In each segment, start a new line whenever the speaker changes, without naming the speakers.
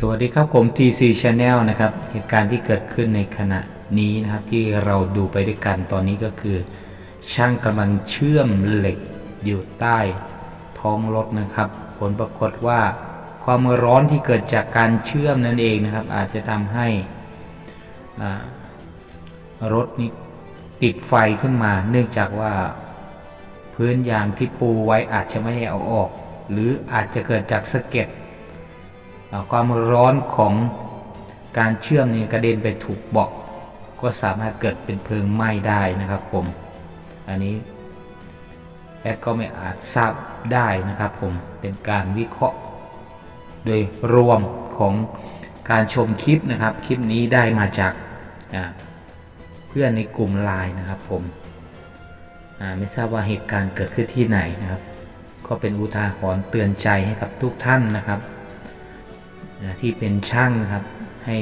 สวัสดีครับผม TC Channel นะครับ เหตุการณ์ที่เกิดขึ้นในขณะนี้นะครับ ที่เราดูไปด้วยกันตอนนี้ก็คือ ช่างกำลังเชื่อมเหล็กอยู่ใต้ท้องรถนะครับ ผลปรากฏว่าความร้อนที่เกิดจากการเชื่อมนั่นเองนะครับ อาจจะทำให้รถนี้ติดไฟขึ้นมา เนื่องจากว่าพื้นยางที่ปูไว้อาจจะไม่ได้เอาออก หรืออาจจะเกิดจากสะเก็ด ความร้อนของการเชื่อมนี่กระเด็นไปถูกเบาะก็สามารถเกิดเป็นเพลิงไหม้ได้นะครับผม อันนี้แอดก็ไม่อาจทราบได้นะครับผม เป็นการวิเคราะห์ โดยรวมของการชมคลิปนะครับ คลิปนี้ได้มาจากเพื่อนในกลุ่มไลน์นะครับผมไม่ทราบว่าเหตุการณ์เกิดขึ้นที่ไหนนะครับ ก็เป็นอุทาหรณ์เตือนใจให้กับทุกท่านนะครับ ที่เป็นช่างนะครับ ให้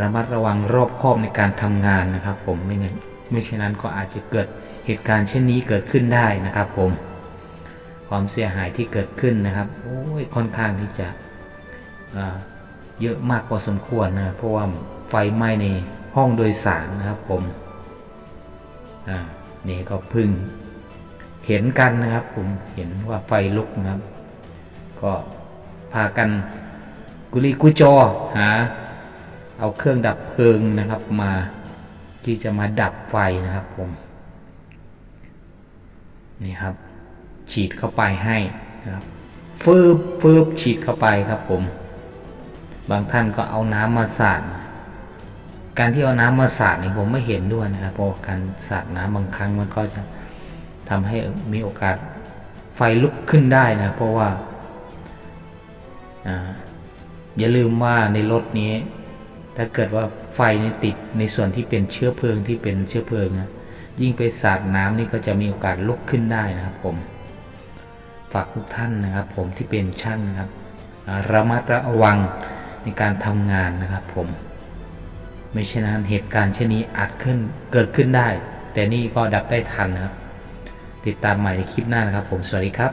ระมัดระวังรอบคอบในการทำงานนะครับ ผมไม่งั้นไม่เช่นนั้นก็อาจจะเกิดเหตุการณ์เช่นนี้เกิดขึ้นได้นะครับ ผม ความเสียหายที่เกิดขึ้นนะครับโอ้ยค่อนข้างที่จะเยอะมากพอสมควรนะเพราะว่าไฟไหม้ในห้องโดยสารนะครับผมนี่ก็พึ่งเห็นกันนะครับ ผมเห็นว่าไฟลุกนะครับ ก็พากัน กุลีกุจอหาเอาเครื่องดับเพลิงนะครับมาที่จะมาดับไฟนะครับผมนี่ครับ ฉีดเข้าไปให้นะครับฟืบฟืบฉีดเข้าไปครับผม บางท่านก็เอาน้ำมาสาดการที่เอาน้ำมาสาดนี่ผมไม่เห็นด้วยนะครับเพราะการสาดน้ำบางครั้งมันก็จะทำให้มีโอกาสไฟลุกขึ้นได้นะเพราะว่าอ่า อย่าลืมว่าในรถนี้ ถ้าเกิดว่าไฟนี่ติดในส่วนที่เป็นเชื้อเพลิงที่เป็นเชื้อเพลิงนะยิ่งไปสาดน้ำนี่ก็จะมีโอกาสลุกขึ้นได้นะครับผมฝากทุกท่านนะครับ ผมที่เป็นช่างนะครับ ระมัดระวังในการทำงานนะครับ ผม ไม่เช่นนั้นเหตุการณ์เช่นนี้อาจขึ้นเกิดขึ้นได้ แต่นี่ก็ดับได้ทันนะครับ ติดตามใหม่ในคลิปหน้านะครับ ผมสวัสดีครับ